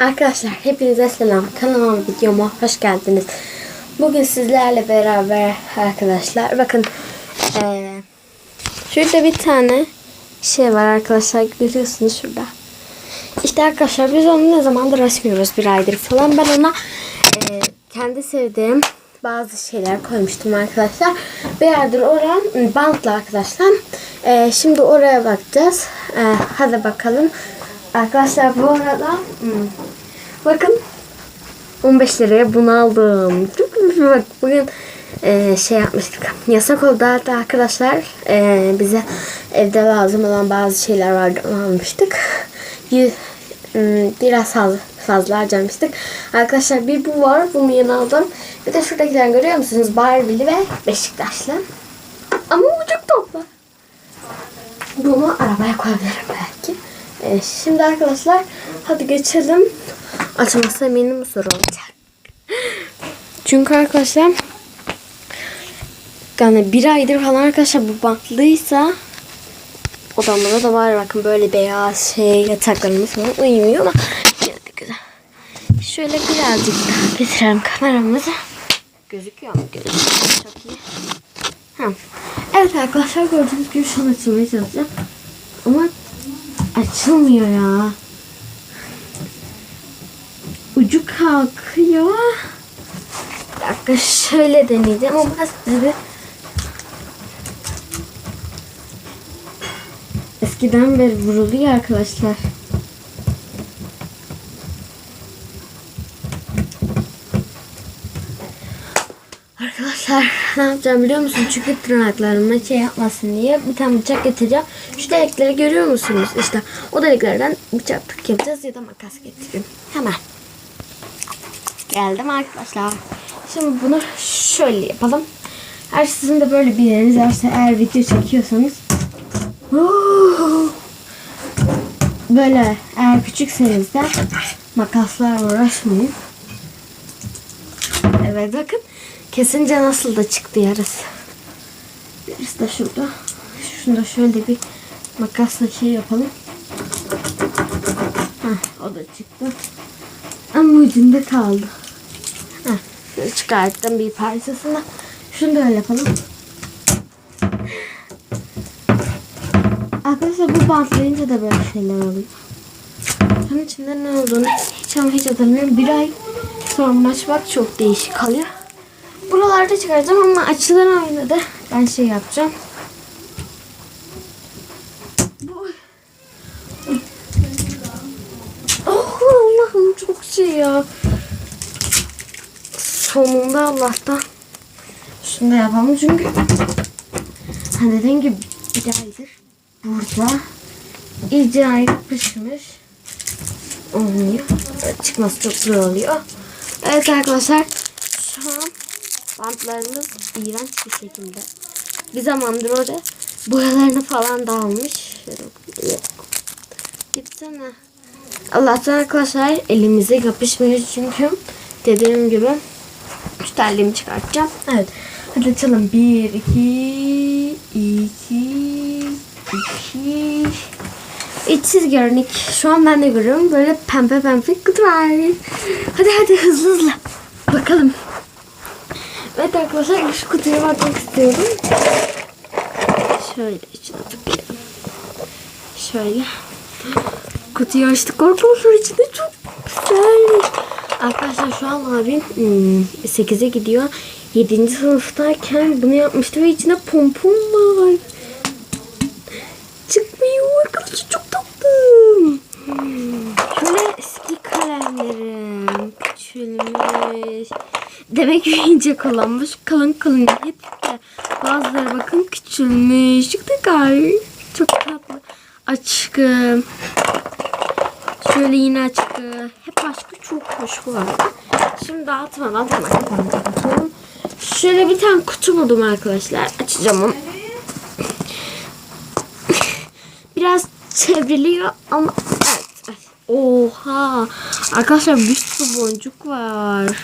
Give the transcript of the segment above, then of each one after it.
Arkadaşlar hepinize selam. Kanalıma videoma hoş geldiniz. Bugün sizlerle beraber arkadaşlar bakın eee şurada bir tane şey var arkadaşlar görüyorsunuz şurada. İşte arkadaşlar biz onu ne zamandır açmıyoruz bir aydır falan. Ben ona eee, kendi sevdiğim bazı şeyler koymuştum arkadaşlar. Bir aydır oraya bantla arkadaşlar. Eee, şimdi oraya bakacağız. Eee, hadi bakalım. Arkadaşlar bu arada hmm, bakın 15 liraya bunu aldım. Çok. Bak bugün e, şey yapmıştık. Yasak oldu hatta arkadaşlar e, bize evde lazım olan bazı şeyler vardı onu almıştık. Bir, hmm, biraz fazla, fazla harcamıştık. Arkadaşlar bir bu var. Bunu yeni aldım. Bir de şuradakiler görüyor musunuz? Barbie'li ve Beşiktaşlı. Ama bu çok tatlı. Bunu arabaya koyabilirim belki. Ee, şimdi arkadaşlar hadi geçelim. Açması eminim zor olacak. Çünkü arkadaşlar yani bir aydır falan arkadaşlar bu bantlıysa odamda da var bakın böyle beyaz şey yataklarımız falan uyumuyor ama yine güzel. Şöyle birazcık daha getirelim kameramızı. Gözüküyor mu? Gözüküyor. Çok iyi. Ha. Evet arkadaşlar gördüğünüz gibi şu an açılmaya çalışacağım. Ama açılmıyor ya. Ucu kalkıyor. Bir dakika şöyle deneyeceğim ama size eskiden beri vuruluyor arkadaşlar. Arkadaşlar ne yapacağım biliyor musun? Çünkü tırnaklarıma şey yapmasın diye bir tane bıçak getireceğim. Şu delikleri görüyor musunuz? İşte o deliklerden bıçak yapacağız ya da makas getireyim. Hemen. Geldim arkadaşlar. Şimdi bunu şöyle yapalım. Eğer sizin de böyle bir yeriniz varsa eğer video çekiyorsanız böyle eğer küçükseniz de makaslar uğraşmayın. Evet bakın. Kesince nasıl da çıktı yarısı. Yarısı da şurada. Şunu da şöyle bir makasla şey yapalım. Heh, o da çıktı. Ama ucunda kaldı. Heh, çıkarttım bir parçasını. Şunu da öyle yapalım. Arkadaşlar bu bantlayınca da böyle şeyler oluyor. Bunun içinde ne olduğunu hiç hiç hatırlamıyorum. Bir ay sonra açmak çok değişik kalıyor. Buralarda çıkaracağım ama açılan aynı da ben şey yapacağım. Oh Allah'ım çok şey ya. Sonunda Allah'tan. Şunu da yapalım çünkü ha dediğim gibi bir aydır burada iyice yapışmış olmuyor. Çıkması çok zor oluyor. Evet arkadaşlar şu an bantlarımız iğrenç bir şekilde. Bir zamandır orada boyalarını falan dağılmış. Gitsene. Allah'tan arkadaşlar elimize yapışmıyor çünkü dediğim gibi şu terliğimi çıkartacağım. Evet. Hadi açalım. Bir, iki, iki, iki. İçsiz görünük. Şu an ben de görüyorum. Böyle pembe pembe kutu var. Hadi hadi hızlı hızlı. Bakalım. Evet arkadaşlar şu kutuya bakmak istiyorum. Şöyle içine tıklayalım. Şöyle. Kutuyu açtık arkadaşlar içinde çok güzel. Arkadaşlar şu an abim hmm, 8'e gidiyor. 7. sınıftayken bunu yapmıştı ve içinde pompon var. Çıkmıyor arkadaşlar çok tatlı. Şöyle eski kalemlerim küçülmüş. Demek ki iyice kullanmış. Kalın kalın hep de bazıları bakın küçülmüş. Da Çok tatlı. Aşkım. Şöyle yine aşkı. Hep aşkı çok hoş bu arada. Şimdi dağıtmadan hemen kapatalım. Şöyle bir tane kutu buldum arkadaşlar. Açacağım onu. Biraz çevriliyor ama evet. Oha. Arkadaşlar bir sürü boncuk var.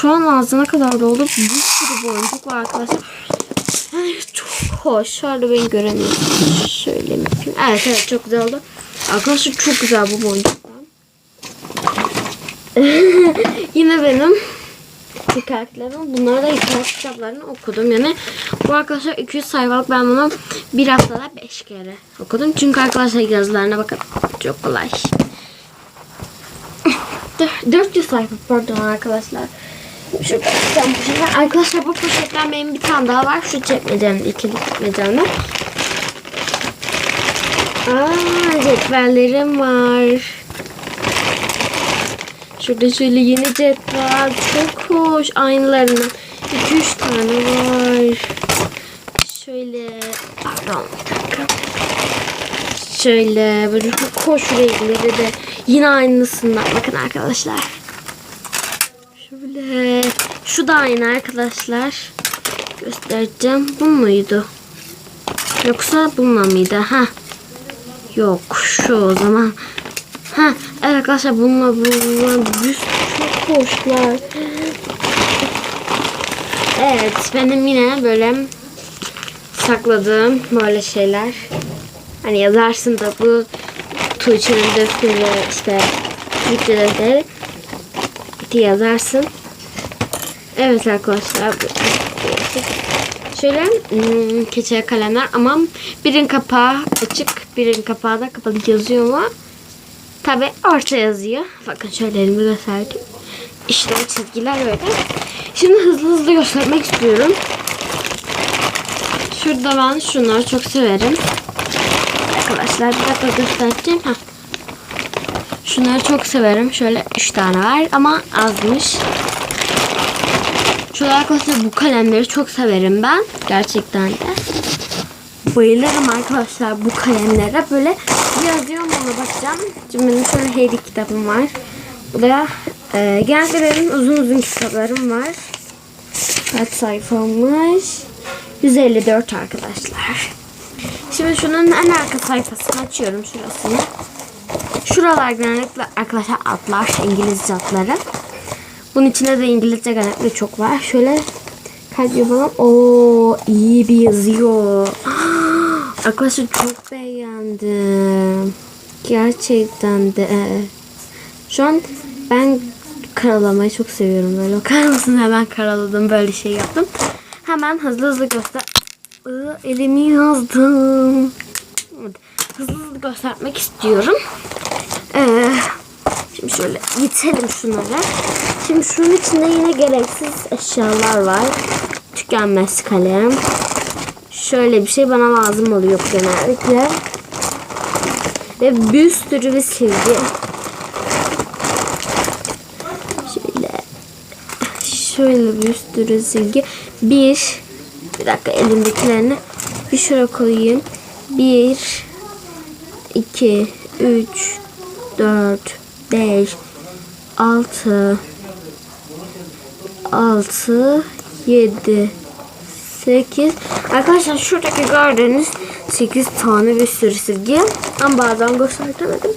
Şu an ağzına kadar doldu. Bir sürü boncuk var arkadaşlar. Ay, çok hoş. Şöyle ben göremiyorum. Şöyle yapayım? Evet evet çok güzel oldu. Arkadaşlar çok güzel bu boncuklar. Yine benim hikayelerim. Bunları da hikaye kitaplarını okudum. Yani bu arkadaşlar 200 sayfalık ben bunu bir haftada 5 kere okudum. Çünkü arkadaşlar yazılarına bakın çok kolay. Dör- 400 sayfa pardon arkadaşlar. Şurada bir tane. Arkadaşlar bu poşetten benim bir tane daha var. Şu çekmecemde, ikili çekmecemde. Aa, cetvellerim var. Şurada şöyle yeni cetvel. Çok hoş. Aynılarından. 2-3 tane var. Şöyle. Pardon. bir dakika. Şöyle böyle hoş renkleri de yine aynısından. Bakın arkadaşlar. Şu da aynı arkadaşlar. Göstereceğim. Bu muydu? Yoksa bununla mıydı? Ha. Yok şu o zaman. Ha evet arkadaşlar bununla bununla bir çok hoşlar. Evet benim yine böyle sakladığım böyle şeyler. Hani yazarsın da bu Tuğçe'nin defteri işte defteri diye yazarsın. Evet arkadaşlar Şöyle hmm, keçeli kalemler ama birin kapağı açık, birin kapağı da kapalı yazıyor mu? Tabi orta yazıyor. Bakın şöyle elimi gösterdim. İşte çizgiler böyle. Şimdi hızlı hızlı göstermek istiyorum. Şurada ben şunları çok severim. Arkadaşlar bir dakika göstereceğim. Heh. Şunları çok severim. Şöyle 3 tane var ama azmış. Şöyle arkadaşlar bu kalemleri çok severim ben. Gerçekten de. Bayılırım arkadaşlar bu kalemlere. Böyle yazıyorum ona bakacağım. Şimdi benim şöyle hediye kitabım var. Bu da e, genelde benim uzun uzun kitaplarım var. Kaç sayfamış? 154 arkadaşlar. Şimdi şunun en arka sayfasını açıyorum şurasını. Şuralar genellikle arkadaşlar atlar, İngilizce atları. Bunun içinde de İngilizce genellikle çok var. Şöyle kalp yapalım. Oo iyi bir yazıyor. Arkadaşlar çok beğendim. Gerçekten de. Şu an ben karalamayı çok seviyorum böyle. Bakar hemen karaladım böyle şey yaptım. Hemen hızlı hızlı göster. Elimi yazdım. Hızlı hızlı göstermek istiyorum. Ee, şimdi şöyle itelim şunları. Şimdi şunun içinde yine gereksiz eşyalar var. Tükenmez kalem. Şöyle bir şey bana lazım oluyor genellikle. Ve bir sürü bir silgi. Şöyle. Şöyle bir sürü silgi. Bir. Bir dakika elimdekilerini bir şuraya koyayım. Bir. iki, Üç. Dört. Beş. Altı. Altı. Yedi. 8 Arkadaşlar şuradaki gördüğünüz 8 tane bir sürü silgi. Ama bazen göstermedim.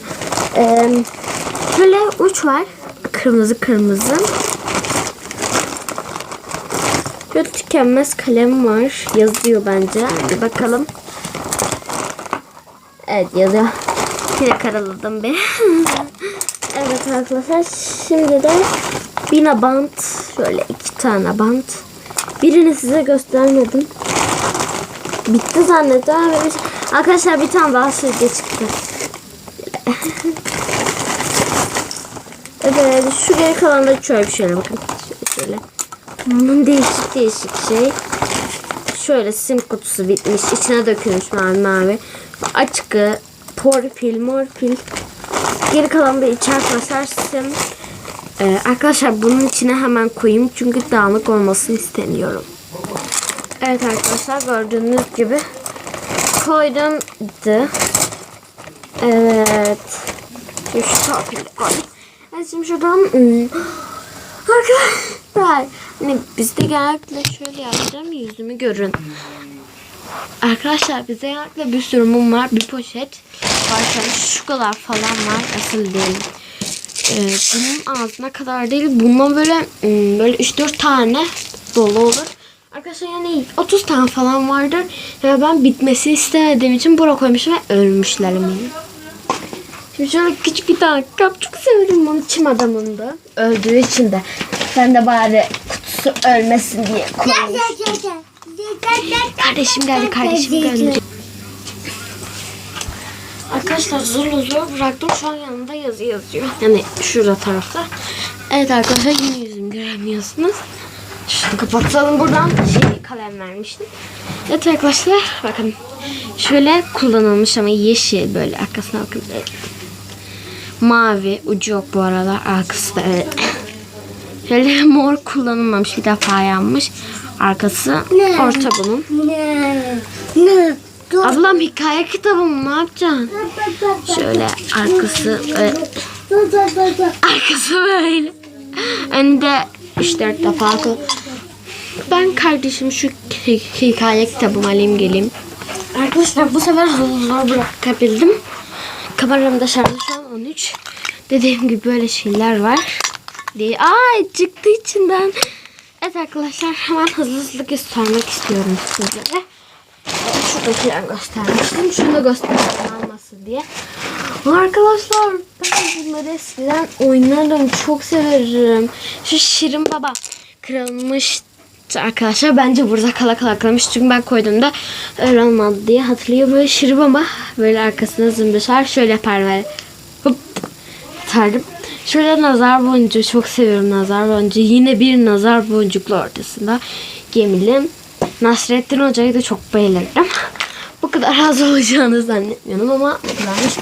Ee, şöyle uç var. Kırmızı kırmızı. Şöyle tükenmez kalem var. Yazıyor bence. Bir bakalım. Evet yazıyor. Yine karaladım bir. evet arkadaşlar. Şimdi de Bina bant. Şöyle iki tane bant. Birini size göstermedim. Bitti zannettim. Arkadaşlar bir tane daha silgi çıktı. evet şu geri kalan da bir şöyle bakın. Şöyle. Bunun değişik değişik şey. Şöyle sim kutusu bitmiş. İçine dökülmüş mavi mavi. Açıkı, torpil, morpil. Geri kalan da içer arkadaşlar sim. Ee, arkadaşlar bunun içine hemen koyayım çünkü dağınık olmasını istemiyorum. Evet arkadaşlar gördüğünüz gibi koydum. Evet. Şu torpili koydum. Evet şimdi şuradan hmm, arkadaşlar hani bizde genellikle şöyle yapacağım yüzümü görün. Arkadaşlar bizde genellikle bir sürü mum var. Bir poşet var. Şu kadar falan var. Asıl değil. Ee, bunun ağzına kadar değil. Bundan böyle ım, böyle 3-4 tane dolu olur. Arkadaşlar yani 30 tane falan vardır. Ve ben bitmesini istemediğim için bura koymuşum ve ölmüşler. Şimdi şöyle küçük bir tane kap çok severim onu çim adamında. Öldüğü için de. Ben de bari kutusu ölmesin diye koymuş. Kardeşim geldi kardeşim geldi. Arkadaşlar zor zor bıraktım. Şu an yanında yazı yazıyor. Yani şurada tarafta. Evet arkadaşlar yine yüzümü göremiyorsunuz. Şunu kapatalım buradan. Şey kalem vermiştim. Evet arkadaşlar bakın. Şöyle kullanılmış ama yeşil böyle arkasına bakın. Evet. Mavi ucu yok bu aralar. Arkası da evet. Şöyle mor kullanılmamış bir defa yanmış. Arkası orta bunun. Ablam hikaye kitabı mı? Ne yapacaksın? Şöyle arkası e, arkası böyle. Önde 3-4 defa akıl. Ben kardeşim şu hi- hikaye kitabımı alayım geleyim. Arkadaşlar bu sefer zor bırakabildim. Kameramda şarjı şu an 13. Dediğim gibi böyle şeyler var. Diye. Ay çıktı içinden. Evet arkadaşlar hemen hızlı hızlı göstermek istiyorum sizlere. Şuradakileri göstermiştim. Şunu da göstereyim almasın diye. Arkadaşlar ben bunları eskiden oynardım. Çok severim. Şu Şirin Baba kırılmıştı arkadaşlar. Bence burada kala kala kırılmış. Çünkü ben koyduğumda öyle olmadı diye hatırlıyor. Böyle Şirin Baba böyle arkasına zımbışar. Şöyle yapar böyle. Hop atardım. Şöyle nazar boncuğu çok seviyorum nazar boncuğu. Yine bir nazar boncuklu ortasında gemili. Nasrettin Hoca'yı da çok beğenirdim. Bu kadar az olacağını zannetmiyorum ama o kadarmış.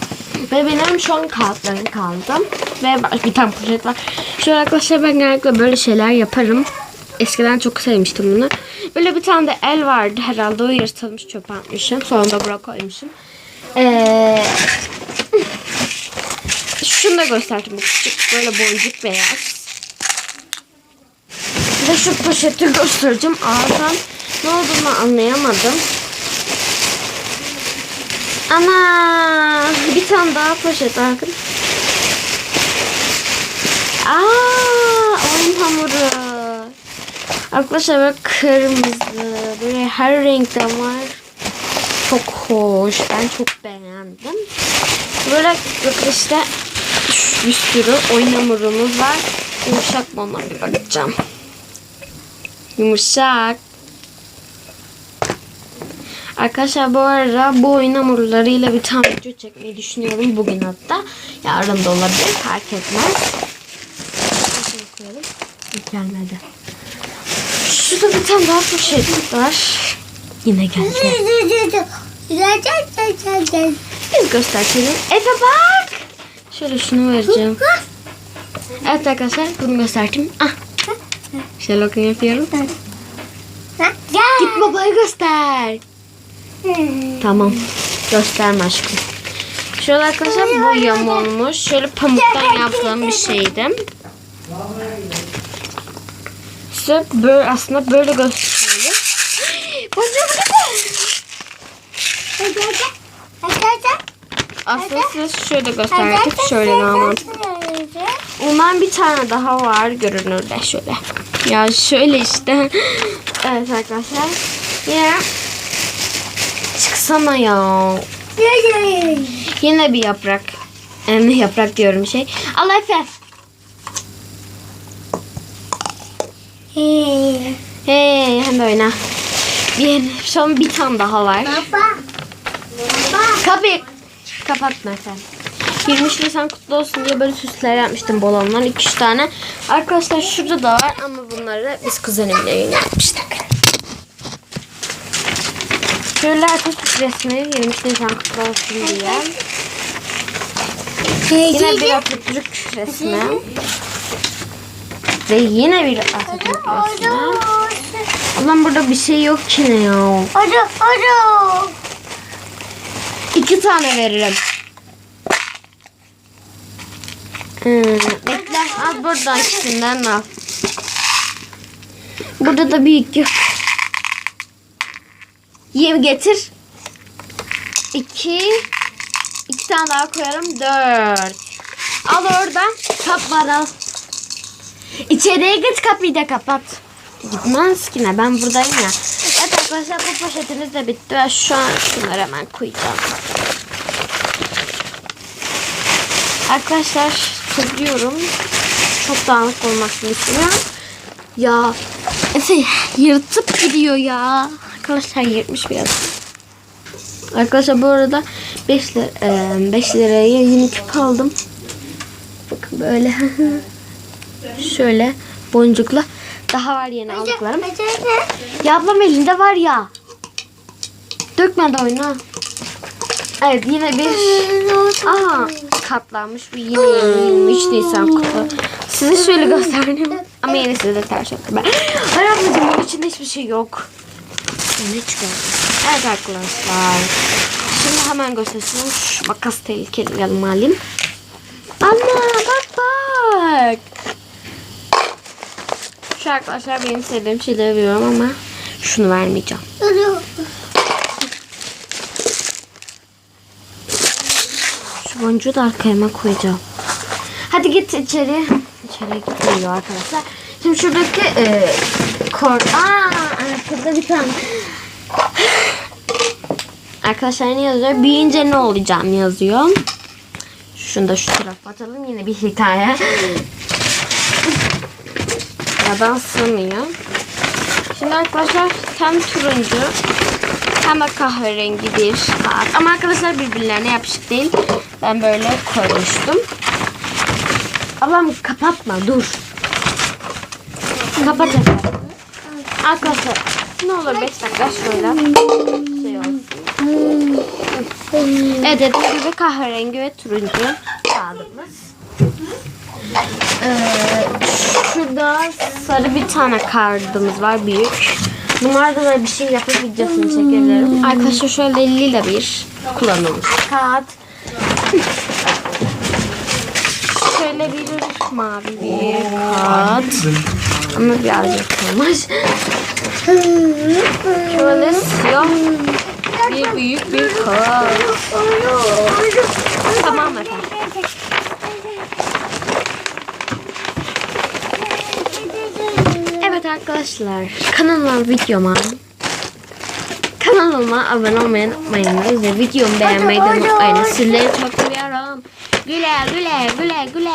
Ve benim şu an kağıtlarım kaldı. Ve bir tane poşet var. Şöyle arkadaşlar ben genellikle böyle şeyler yaparım. Eskiden çok sevmiştim bunu. Böyle bir tane de el vardı herhalde. O yırtılmış çöpe atmışım. Sonra da buraya koymuşum. Ee, şunu da gösterdim. Bu küçük böyle boncuk beyaz. Ve şu poşeti göstereceğim. Ağzım ne olduğunu anlayamadım. Ana bir tane daha poşet bakın. Aa oyun hamuru. Arkadaşlar böyle kırmızı böyle her renkten var. Çok hoş. Ben çok beğendim. Böyle işte bir sürü oyun hamurumuz var. Yumuşak mı bir bakacağım. Yumuşak. Arkadaşlar bu arada bu oyun hamurlarıyla bir tane video çekmeyi düşünüyorum bugün hatta. Yarın da olabilir fark etmez. Şunu koyalım. Gelmedi. Şurada bir tane daha poşet var. Yine geldi. Biz gösterselim. Efe bak. Şöyle şunu vereceğim. Evet arkadaşlar bunu göstereyim. Ah. Şöyle bakın yapıyorum. Git babayı göster. Tamam. Gösterme aşkım. Şöyle arkadaşlar bu yamulmuş. Şöyle pamuktan yaptığım bir şeydi. Size böyle aslında böyle gösterelim. Boncuğum Aslında size şöyle gösterdik. Şöyle daha Ondan bir tane daha var görünürde şöyle. Ya şöyle işte. evet arkadaşlar. Yine çıksana ya. Yine bir yaprak. Em, yaprak diyorum şey. Allah Efe. Hey hem de oyna. Bir, son bir tane daha var. Kapıyı kapatma sen. 23 Nisan kutlu olsun diye böyle süsler yapmıştım balonlar 2-3 tane. Arkadaşlar şurada da var ama bunları biz kuzenimle yapmıştık. Şöyle Atatürk resmi 23 Nisan kutlu olsun diye. Yine bir Atatürk resmi. Ve yine bir Atatürk resmi. Ulan burada bir şey yok ki ne ya. İki tane veririm. Hmm, bekle. Al buradan ikisinden al. Burada da büyük yok. Yem getir. İki. İki tane daha koyalım. Dört. Al oradan. Kap var. İçeriye git kapıyı da kapat. Gitmez ki ne ben buradayım ya. Evet arkadaşlar bu poşetimiz de bitti ve şu an şunları hemen koyacağım. Arkadaşlar topluyorum. Çok dağınık olmasını istiyorum. Ya Efe yırtıp gidiyor ya. Arkadaşlar yırtmış biraz. Arkadaşlar bu arada 5 lira, 5 liraya yeni küp aldım. Bakın böyle. Şöyle boncukla. Daha var yeni aldıklarım. Ya ablam elinde var ya. Dökme de oyna. Evet yine bir Aa katlanmış bir yine yeni 23 Nisan kutu. Size şöyle göstereyim. Ama yine size de ters oldu. Ben... Hayır ablacığım bunun içinde hiçbir şey yok. Ne çıkıyor? Evet arkadaşlar. Şimdi hemen göstereyim. Şu makas tehlikeli yanıma alayım. Ana bak bak. Şu arkadaşlar benim sevdiğim şeyleri veriyorum ama şunu vermeyeceğim. Şu boncuğu da arkaya koyacağım. Hadi git içeri. İçeri gidiyor arkadaşlar. Şimdi şuradaki e, kor... Aa, arkada bir tane. Arkadaşlar ne yazıyor? Büyüyünce ne olacağım yazıyor. Şunu da şu tarafa atalım. Yine bir hikaye. Yadan sığmıyor. Şimdi arkadaşlar hem turuncu hem de kahverengi bir kağıt. Ama arkadaşlar birbirlerine yapışık değil. Ben böyle koymuştum. Ablam kapatma dur. Kapat efendim. Arkadaşlar ne olur 5 dakika şöyle. Evet dediğim gibi kahverengi ve turuncu kağıdımız. Ee, şurada sarı bir tane kağıdımız var büyük. Bunlarda da bir şey yapıp videosunu çekebilirim. Arkadaşlar şöyle lila bir kullanılmış kağıt. Şöyle bir mavi bir kağıt. Ama birazcık olmuş. Şöyle siyah bir büyük bir kağıt. Tamam efendim. Evet arkadaşlar kanalıma videoma kanalıma abone olmayı unutmayınız ve videomu beğenmeyi de unutmayınız. Sizleri çok seviyorum. Güle güle güle güle.